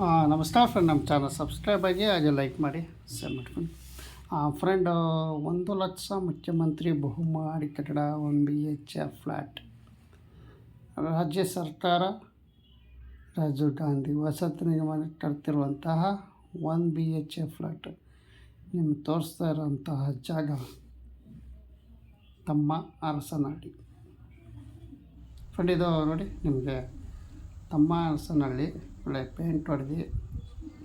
ನಮಸ್ಕಾರ ಫ್ರೆಂಡ್ ನಮ್ಮ channel subscribe ಆಗಿ ಹಾಗೆ ಲೈಕ್ ಮಾಡಿ ಶೇರ್ ಮಾಡ್ಕೊಂಡು. ಫ್ರೆಂಡ್ ಒಂದು ಲಕ್ಷ ಮುಖ್ಯಮಂತ್ರಿ ಬಹುಮಾಡಿ ಕಟ್ಟಡ ಒನ್ ಬಿ ಎಚ್ ಫ್ಲ್ಯಾಟ್ ರಾಜ್ಯ ಸರ್ಕಾರ, ರಾಜೀವ್ ಗಾಂಧಿ ವಸತಿ ನಿಗಮ ಕಟ್ತಿರುವಂತಹ one B H A flat ನಿಮ್ಗೆ ತೋರಿಸ್ತಾ ಇರೋಂತಹ ಜಾಗ ತಮ್ಮ ಅರಸನಹಳ್ಳಿ. ಫ್ರೆಂಡ್ ಇದು ನೋಡಿ ನಿಮಗೆ ತಮ್ಮ ಅರಸನಹಳ್ಳಿ. ಒಳ್ಳೆ ಪೇಂಟ್ ಹೊಡೆದು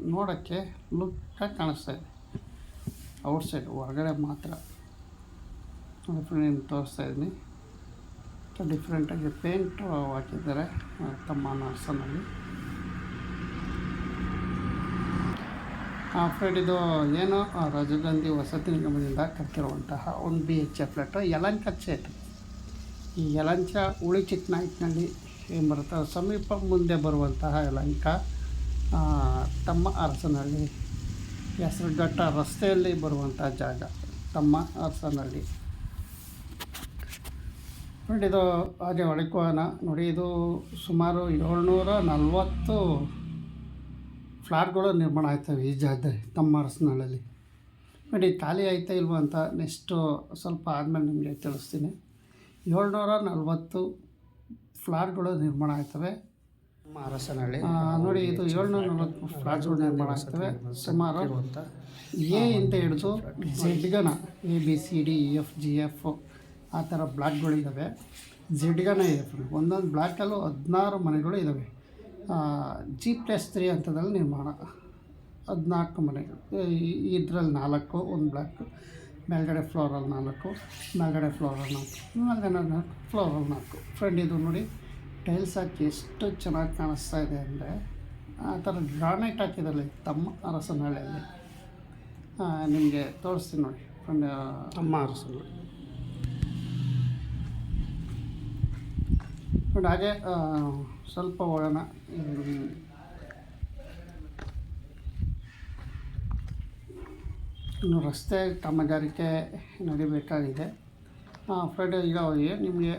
ನೋಡೋಕ್ಕೆ ಲುಕ್ಕಾಗಿ ಕಾಣಿಸ್ತಾ ಇದೆ. ಔಟ್ ಸೈಡ್ ಹೊರಗಡೆ ಮಾತ್ರ ನಿಮ್ಗೆ ತೋರಿಸ್ತಾ ಇದ್ದೀನಿ ಡಿಫ್ರೆಂಟಾಗಿ ಪೇಂಟ್ ಹಾಕಿದ್ದಾರೆ ತಮ್ಮ ಆ ಫ್ರೆಂಡ್ ಇದು ಏನು ರಾಜೀವ್ ಗಾಂಧಿ ವಸತಿ ನಿಗಮದಿಂದ ಕಟ್ಟಿರುವಂತಹ ಒಂದು ಬಿ ಎಚ್ ಎ ಫ್ಲಾಟು ಯಲಂಕ ಈ ಯಲಂಚ ಉಳಿ ಚಿಕ್ಕನಾಯ್ಕನಲ್ಲಿ ಏನು ಬರುತ್ತೆ ಸಮೀಪ ಮುಂದೆ ಬರುವಂತಹ ಲಂಕ ತಮ್ಮ ಅರಸನಹಳ್ಳಿ. ಹೆಸರುಘಟ್ಟ ರಸ್ತೆಯಲ್ಲಿ ಬರುವಂಥ ಜಾಗ, ತಮ್ಮ ಅರಸನಹಳ್ಳಿ. ನೋಡಿ ಇದು ಹಾಗೆ ಒಳಕೋನ ನೋಡಿ ಇದು ಸುಮಾರು ಏಳ್ನೂರ ನಲ್ವತ್ತು ಫ್ಲಾಟ್ಗಳು ನಿರ್ಮಾಣ ಆಯ್ತವೆ ಈ ಜಾಗದಲ್ಲಿ, ತಮ್ಮ ಅರಸನಹಳ್ಳಿ ನೋಡಿ ಖಾಲಿ ಆಯ್ತಾ ಇಲ್ವಾ ಅಂತ ನೆಕ್ಸ್ಟು ಸ್ವಲ್ಪ ಆದಮೇಲೆ ನಿಮಗೆ ತಿಳಿಸ್ತೀನಿ. ಏಳ್ನೂರ ನಲ್ವತ್ತು ಫ್ಲಾಟ್ಗಳು ನಿರ್ಮಾಣ ಆಯ್ತವೆ ನಮ್ಮ ಅರಸನಹಳ್ಳಿ ನೋಡಿ ಇದು ಏಳ್ನೂರ ನಲವತ್ತು ಫ್ಲಾಟ್ಗಳು ನಿರ್ಮಾಣ ಆಗ್ತವೆ. ಸುಮಾರು ಎ ಅಂತ ಹಿಡಿದು ಝೆಡ್ಗನ A B C D E F G F ಆ ಥರ ಬ್ಲಾಕ್ಗಳಿದ್ದಾವೆ ಝೆಡ್ಗನ ಇದೆ ಫ್ರೆಂಡ್. ಒಂದೊಂದು ಬ್ಲಾಕಲ್ಲೂ ಹದಿನಾರು ಮನೆಗಳು ಇದ್ದಾವೆ. ಜಿ ಪ್ಲಸ್ ತ್ರೀ ಹಂತದಲ್ಲಿ ನಿರ್ಮಾಣ. ಹದಿನಾಲ್ಕು ಮನೆಗಳು. ಇದರಲ್ಲಿ ನಾಲ್ಕು ಒಂದು ಬ್ಲಾಕ್. ಮೇಲ್ಗಡೆ ಫ್ಲೋರಲ್ಲಿ ನಾಲ್ಕು ಮೇಲ್ಗಡೆ ಫ್ಲೋರಲ್ಲಿ ನಾಲ್ಕು ಮೇಲ್ಗಡೆ ನಾಲ್ಕು ಫ್ಲೋರಲ್ಲಿ ನಾಲ್ಕು. ಫ್ರೆಂಡ್ ಇದು ನೋಡಿ ಟೈಲ್ಸ್ ಹಾಕಿ ಎಷ್ಟು ಚೆನ್ನಾಗಿ ಕಾಣಿಸ್ತಾ ಇದೆ ಅಂದರೆ ಆ ಥರ ಗ್ರಾನೈಟ್ ಹಾಕಿದಲ್ಲಿ ತಮ್ಮ ಅರಸನಹಳ್ಳಿಯಲ್ಲಿ ನಿಮಗೆ ತೋರಿಸ್ತೀನಿ ನೋಡಿ ಫ್ರೆಂಡ್ ತಮ್ಮ ಅರಸನಹಳ್ಳಿ ನೋಡಿ ಹಾಗೆ ಸ್ವಲ್ಪ ಹೋಗೋಣ ಇನ್ನು ರಸ್ತೆ ಕಾಮಗಾರಿಕೆ ನಡಿಬೇಕಾಗಿದೆ. ಫ್ರೈಡೇ ಈಗ ಏನು ನಿಮಗೆ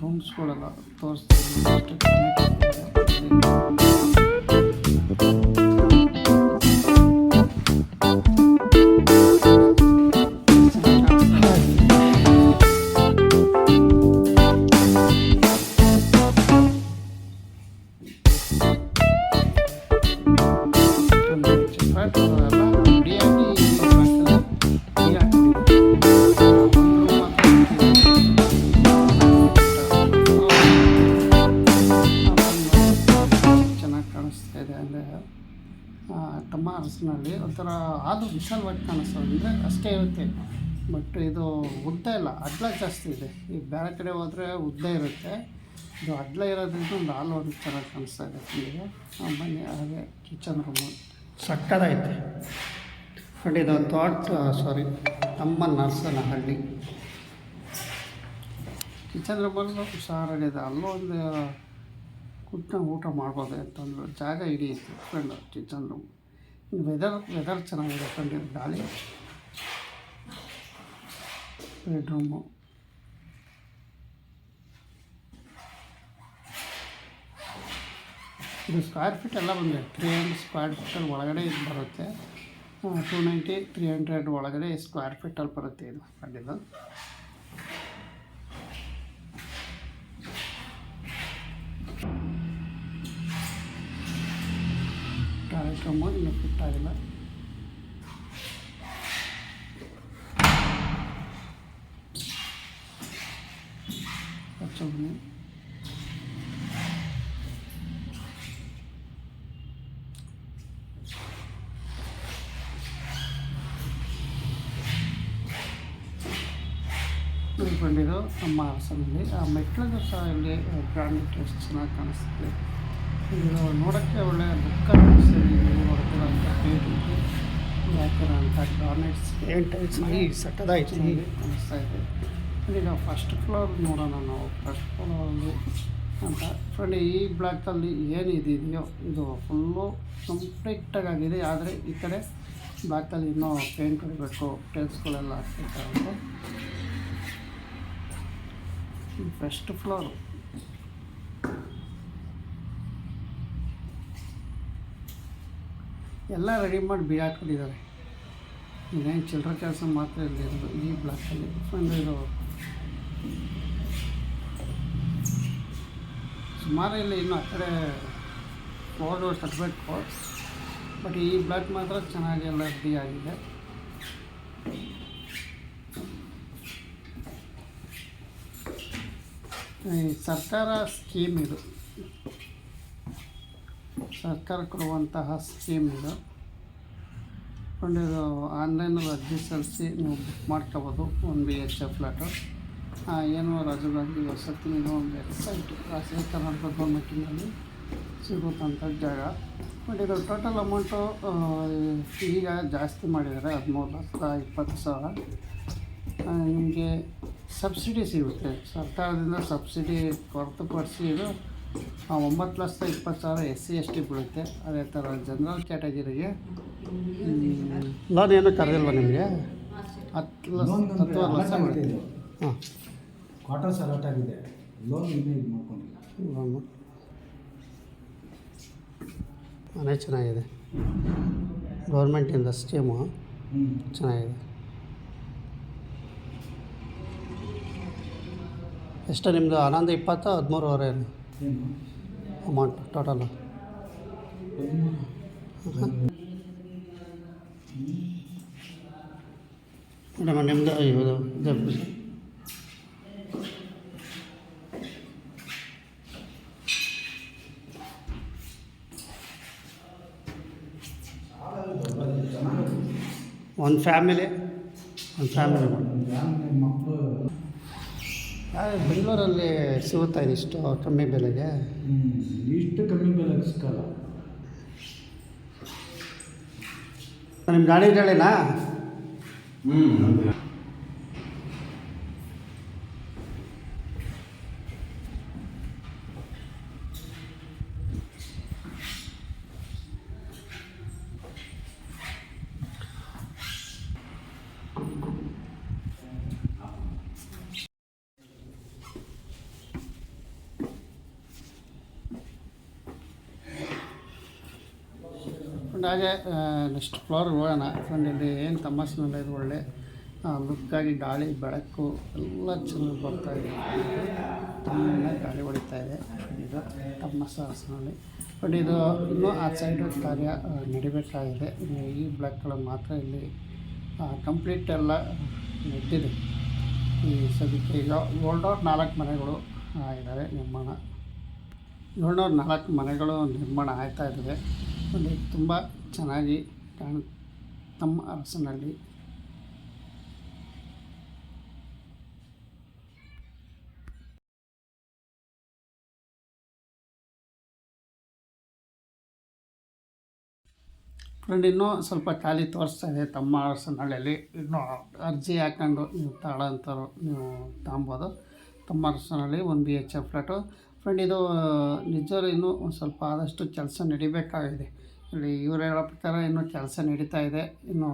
ರೂಮ್ಸ್ಗಳೆಲ್ಲ ತೋರಿಸ್ತೀನಿ ಒಂಥರ ಹಾಲು ವಿಶಾಲವಾಗಿ ಕಾಣಿಸ್ತದೆ ಅಂದರೆ ಅಷ್ಟೇ ಇರುತ್ತೆ. ಬಟ್ ಇದು ಉದ್ದ ಇಲ್ಲ. ಅಡ್ಲ ಜಾಸ್ತಿ ಇದೆ. ಈ ಬೇರೆ ಕಡೆ ಹೋದರೆ ಉದ್ದ ಇರುತ್ತೆ. ಇದು ಅಡ್ಲ ಇರೋದ್ರಿಂದ ಒಂದು ಹಾಲು ಒಂದು ಥರ ಕಾಣಿಸ್ತಾ ಇದೆ ನಿಮಗೆ. ಬನ್ನಿ ಹಾಗೆ ಕಿಚನ್ ರೂಮು ಸಕ್ಕದಾಯ್ತು ಫ್ರೆಂಡ್ ಇದು ತೋಟ ಸಾರಿ ನಮ್ಮ ನರ್ಸನ ಹಳ್ಳಿ ಕಿಚನ್ ರೂಮಲ್ಲೂ ಹುಷಾರಾಗಿದೆ. ಅಲ್ಲೂ ಒಂದು ಕುಟ್ಟ ಊಟ ಮಾಡ್ಬೋದು ಅಂತಂದ್ರೆ ಜಾಗ ಹಿಡಿಯುತ್ತೆ friend kitchen room weather weather ಚೆನ್ನಾಗಿದೆ ಫ್ರೆಂಡ್ ಗಾಳಿ. ಬೆಡ್ರೂಮು ಇದು ಸ್ಕ್ವೇರ್ ಫೀಟ್ ಎಲ್ಲ ಬಂದಿದೆ. ತ್ರೀ ಹಂಡ್ರೆಡ್ ಸ್ಕ್ವೇರ್ ಫೀಟಲ್ಲಿ ಒಳಗಡೆ ಇದು ಬರುತ್ತೆ. ಟೂ ನೈಂಟಿ ತ್ರೀ ಹಂಡ್ರೆಡ್ ಒಳಗಡೆ ಸ್ಕ್ವೇರ್ ಫೀಟಲ್ಲಿ ಬರುತ್ತೆ ಇದು ಖಂಡಿತ ಕಾರ್ಯಕ್ರಮ ಇನ್ನೂ ಫಿಟ್ ಆಗಿಲ್ಲ ಹಚ್ಚೋದು ಉಳ್ಕೊಂಡಿರೋ ನಮ್ಮ ಹಾಸನಲ್ಲಿ ಆ ಮೆಟ್ಲಿಗೂ ಸಹ ಇಲ್ಲಿ ಗ್ರಾನೈಟ್ ಎಷ್ಟು ಚೆನ್ನಾಗಿ ಕಾಣಿಸ್ತದೆ ಇದು ನೋಡೋಕ್ಕೆ ಒಳ್ಳೆ ಬುಕ್ ಕಾಣಿಸ್ತದೆ ಇಲ್ಲಿ ಹೊಡೆದಿರೋಂಥ ಪೇಂಟಿಗೆ ಹಾಕಿರೋಂಥ ಗಾರ್ನೆಟ್ಸ್ ಏನು ಟೈಲ್ಸ್ ಈ ಕಾಣಿಸ್ತಾ ಇದೆ. ಈಗ ಫಸ್ಟ್ ಫ್ಲೋರ್ ನೋಡೋಣ ನಾವು. ಫಸ್ಟ್ ಫ್ಲೋರಲ್ಲಿ ಅಂತ. ಫ್ರೆಂಡ್ ಈ ಬ್ಲಾಕಲ್ಲಿ ಏನು ಇದೆಯೋ, ಇದು ಫುಲ್ಲು ಕಂಪ್ಲೀಟಾಗಿ ಆಗಿದೆ ಆದರೆ ಈ ಕಡೆ ಬ್ಲಾಕಲ್ಲಿ ಇನ್ನೂ ಪೇಂಟ್ ಹೊಡಿಬೇಕು ಟೈಲ್ಸ್ಗಳೆಲ್ಲ ಹಾಕ್ಬೇಕಾಗುತ್ತೆ. ಫಸ್ಟ್ ಫ್ಲೋರು ಎಲ್ಲ ರೆಡಿ ಮಾಡಿ ಬಿ ಹಾಕ್ಬಿಟ್ಟಿದ್ದಾರೆ ಇದೇನು ಚಿಲ್ಲರೆ ಕೆಲಸ ಮಾತ್ರ ಇರೋದು. ಈ ಬ್ಲಾಕಲ್ಲಿ ಅಂದರೆ ಇದು ಸುಮಾರು ಇಲ್ಲ ಇನ್ನು ಆ ಕಡೆ ಫ್ಲೋರ್ ಡೋರ್ ಬಟ್ ಈ ಬ್ಲಾಕ್ ಮಾತ್ರ ಚೆನ್ನಾಗೆಲ್ಲ ರೆಡಿ ಆಗಿದೆ. ಸರ್ಕಾರ ಸ್ಕೀಮ್ ಇದು. ಸರ್ಕಾರ ಕೊಡುವಂತಹ ಸ್ಕೀಮ್ ಇದು. ಒಂದು ಇದು ಆನ್ಲೈನಲ್ಲಿ ಅರ್ಜಿ ಸಲ್ಲಿಸಿ ನೀವು ಬುಕ್ ಮಾಡ್ಕೋಬೋದು one B H F flat ಏನು ರಾಜೀವ್ ವಸತಿ ನೀವು ಒಂದು ವೆಬ್ಸೈಟ್ ರಾಜ್ಯ ಕರ್ನಾಟಕ ಗೌರ್ಮೆಂಟಿನಲ್ಲಿ ಸಿಗುತ್ತಂಥ ಜಾಗ. ಬಟ್ ಇದು ಟೋಟಲ್ ಅಮೌಂಟು ಈಗ ಜಾಸ್ತಿ ಮಾಡಿದ್ದಾರೆ, ಹದಿಮೂರು ಲಕ್ಷ ಇಪ್ಪತ್ತು ಸಾವಿರ. ನಿಮಗೆ ಸಬ್ಸಿಡಿ ಸಿಗುತ್ತೆ. ಸರ್ಕಾರದಿಂದ ಸಬ್ಸಿಡಿ ಹೊರತುಪಡಿಸಿ ಇದು ಒಂಬತ್ತು ಲಕ್ಷದ ಇಪ್ಪತ್ತು ಸಾವಿರ ಎಸ್ ಸಿ ಎಸ್ ಟಿ ಬೀಳುತ್ತೆ. ಅದೇ ಥರ ಜನರಲ್ ಕ್ಯಾಟಗಿರಿಗೆ ಲೋನ್ ಏನೂ ಕರೆದಿಲ್ವ ನಿಮಗೆ? ಹತ್ತು ಲಕ್ಷ ಹತ್ತುವರೆ ಲಕ್ಷ ಬೀಳುತ್ತೆ. ಹಾಂ. ಕ್ವಾರ್ಟರ್ಸ್ ಅಲರ್ಟ್ ಆಗಿದೆ. ಲೋನ್ ಇನ್ನೂ ಇದು ಮಾಡ್ಕೊಂಡಿಲ್ಲ. ಮನೆ ಚೆನ್ನಾಗಿದೆ. ಗೌರ್ಮೆಂಟಿಂದ ಸ್ಕೀಮು ಚೆನ್ನಾಗಿದೆ. ಎಷ್ಟು ನಿಮ್ಮದು ಆನಂದ ಇಪ್ಪತ್ತು ಹದಿಮೂರುವರೆ ಏನು ಅಮೌಂಟ್ ಟೋಟಲು ಮೇಡಮ್ ನಿಮ್ಮದು ಇದು ಒಂದು ಫ್ಯಾಮಿಲಿ ಒಂದು ಫ್ಯಾಮಿಲಿ ಮಕ್ಕಳು ಬೆಂಗಳೂರಲ್ಲಿ ಸಿಗುತ್ತಾ ಇದಿಷ್ಟು ಕಮ್ಮಿ ಬೆಲೆಗೆ? ಹ್ಞೂ ಇಷ್ಟು ಕಮ್ಮಿ ಬೆಲೆಗೆ ಸಿಕ್ಕಲ್ಲ. ನಿಮ್ಮ ಗಾಡಿ ಹೇಳಿನಾ ಹ್ಞೂ ಫ್ರೆಂಡ್ ಹಾಗೆ ನೆಕ್ಸ್ಟ್ ಫ್ಲೋರ್ ಹೋಗೋಣ. ಇಲ್ಲಿ ಏನು ತಮಾಷೆನಲ್ಲ ಇದು ಒಳ್ಳೆ ಲುಕ್ಕಾಗಿ ಗಾಳಿ, ಬೆಳಕು ಎಲ್ಲ ಚೆನ್ನಾಗಿ ಬರ್ತಾ ಇದೆ. ತುಂಬ ಗಾಳಿ ಹೊಡಿತಾ ಇದೆ. ಇದು ತಮಾಸ ಹಸಿನಲ್ಲಿ ಬಟ್ ಇದು ಇನ್ನೂ ಆ ಸೈಡ್ ಕಾರ್ಯ ನಡಿಬೇಕಾಗಿದೆ ಈ ಬ್ಲಾಕ್ಗಳು ಮಾತ್ರ ಇಲ್ಲಿ ಕಂಪ್ಲೀಟ್ ಎಲ್ಲ ನೆಟ್ಟಿದೆ. ಈ ಸದ್ಯಕ್ಕೆ ಈಗ ಏಳ್ನೂರ ನಾಲ್ಕು ಮನೆಗಳು ಇದ್ದಾವೆ ನಿರ್ಮಾಣ. ಏಳ್ನೂರ ನಾಲ್ಕು ಮನೆಗಳು ನಿರ್ಮಾಣ ಆಯ್ತಾ ಇದ್ದಾವೆ ಅಲ್ಲಿ ತುಂಬ ಚೆನ್ನಾಗಿ ಕಾಣ್ ತಮ್ಮ ಅರಸನಲ್ಲಿ. ಫ್ರೆಂಡ್, ಇನ್ನೂ ಸ್ವಲ್ಪ ಖಾಲಿ ತೋರಿಸ್ತಾ ಇದೆ ತಮ್ಮ ಅರಸನಹಳ್ಳಿಯಲ್ಲಿ. ಇನ್ನೂ ಅರ್ಜಿ ಹಾಕೊಂಡು ನೀವು ತಾಳ ಅಂತ ನೀವು ತಾಂಬೋದು. ತಮ್ಮ ಅರಸನಹಳ್ಳಿ, ಒಂದು B H F flat friend ಇದು, ನಿಜವಾಗ್ಲೂ ಇನ್ನೂ ಒಂದು ಸ್ವಲ್ಪ ಆದಷ್ಟು ಕೆಲಸ ನಡಿಬೇಕಾಗಿದೆ. ಇಲ್ಲಿ ಇವ್ರು ಹೇಳೋ ಪ್ರಕಾರ ಇನ್ನೂ ಕೆಲಸ ನಡೀತಾ ಇದೆ. ಇನ್ನು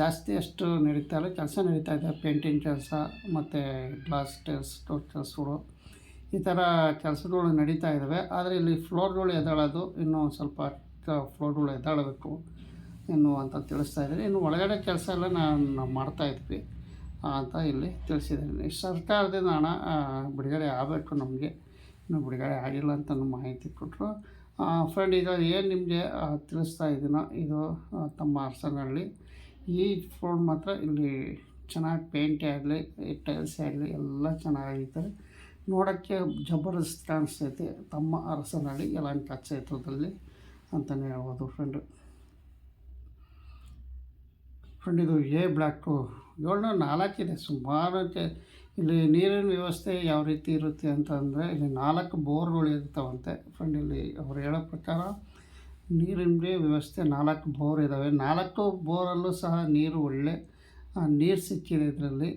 ಜಾಸ್ತಿ ಅಷ್ಟು ನಡೀತಾ ಇಲ್ಲ. ಕೆಲಸ ನಡೀತಾ ಇದೆ. ಪೇಂಟಿಂಗ್ ಕೆಲಸ, ಮತ್ತು ಗ್ಲಾಸ್ ಟೆಲ್ಸ್ ಡೋರ್ ಕೆಲಸಗಳು, ಈ ಥರ ಕೆಲಸಗಳು ನಡೀತಾ ಇದ್ದಾವೆ ಆದರೆ ಇಲ್ಲಿ ಫ್ಲೋರ್ಗಳು ಎದ್ದಾಳೋದು ಇನ್ನೂ ಸ್ವಲ್ಪ ಫ್ಲೋರ್ಗಳು ಎದ್ದಾಳಬೇಕು ಇನ್ನು ಅಂತ ತಿಳಿಸ್ತಾ ಇದ್ದಾರೆ. ಇನ್ನು ಒಳಗಡೆ ಕೆಲಸ ಎಲ್ಲ ನಾನು ಮಾಡ್ತಾಯಿದ್ವಿ ಅಂತ ಇಲ್ಲಿ ತಿಳಿಸಿದ್ದಾರೆ. ಸರ್ಕಾರದಿಂದ ಹಣ ಬಿಡುಗಡೆ ಆಗಬೇಕು ನಮಗೆ. ಇನ್ನು ಬಿಡುಗಡೆ ಆಗಿಲ್ಲ ಅಂತ ಮಾಹಿತಿ ಕೊಟ್ಟರು ಫ್ರೆಂಡ್ ಈಗ ಏನು ನಿಮಗೆ ತಿಳಿಸ್ತಾ ಇದ್ದೀನೋ ಇದು ತಮ್ಮ ಅರ್ಸಲ್ಲಿ ಈ ಫೋನ್ ಮಾತ್ರ ಇಲ್ಲಿ ಚೆನ್ನಾಗಿ ಪೇಂಟೇ ಆಗಲಿ ಟೈಲ್ಸೇ ಆಗಲಿ ಎಲ್ಲ ಚೆನ್ನಾಗೈತೆ. ನೋಡೋಕ್ಕೆ ಜಬರ್ದಸ್ತ್ ಕಾಣಿಸ್ತೈತೆ ತಮ್ಮ ಅರಸನಹಳ್ಳಿ, ಯಲಹಂಕ ಕ್ಷೇತ್ರದಲ್ಲಿ ಅಂತಲೇ ಹೇಳ್ಬೋದು ಫ್ರೆಂಡು ಫ್ರೆಂಡ್ ಇದು ಎ ಬ್ಲಾಕು. ಏಳ್ನೂರ ನಾಲ್ಕಿದೆ. ಸುಮಾರು ಇಲ್ಲಿ ನೀರಿನ ವ್ಯವಸ್ಥೆ ಯಾವ ರೀತಿ ಇರುತ್ತೆ ಅಂತಂದರೆ ಇಲ್ಲಿ ನಾಲ್ಕು ಬೋರ್ಗಳು ಇರ್ತಾವಂತೆ. ಫ್ರೆಂಡ್, ಇಲ್ಲಿ ಅವ್ರು ಹೇಳೋ ಪ್ರಕಾರ ನೀರಿನ ವ್ಯವಸ್ಥೆ ನಾಲ್ಕು ಬೋರ್ ಇದ್ದಾವೆ ನಾಲ್ಕು ಬೋರಲ್ಲೂ ಸಹ ನೀರು ಒಳ್ಳೆ ನೀರು ಸಿಕ್ಕಿದೆ ಇದರಲ್ಲಿ.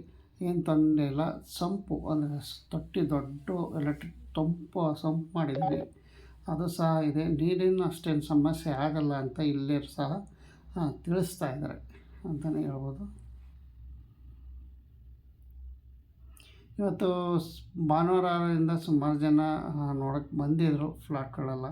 ಏನು ತೊಂದರೆ ಇಲ್ಲ. ಸಂಪು, ಅಂದರೆ ತೊಟ್ಟಿ ದೊಡ್ಡ ಎಲೆಕ್ಟ್ರಿಕ್ ತಂಪು ಸಂಪು ಮಾಡಿದ್ವಿ ಅದು ಸಹ ಇದೆ. ನೀರಿನ ಅಷ್ಟೇನು ಸಮಸ್ಯೆ ಆಗಲ್ಲ ಅಂತ ಇಲ್ಲೇ ಸಹ ತಿಳಿಸ್ತಾ ಇದ್ದಾರೆ. ಅಂತಲೇ ಹೇಳ್ಬೋದು. ಇವತ್ತು ಭಾನುವಾರದಿಂದ ಸುಮಾರು ಜನ ನೋಡೋಕ್ಕೆ ಬಂದಿದ್ದರು ಫ್ಲಾಟ್ಗಳೆಲ್ಲ.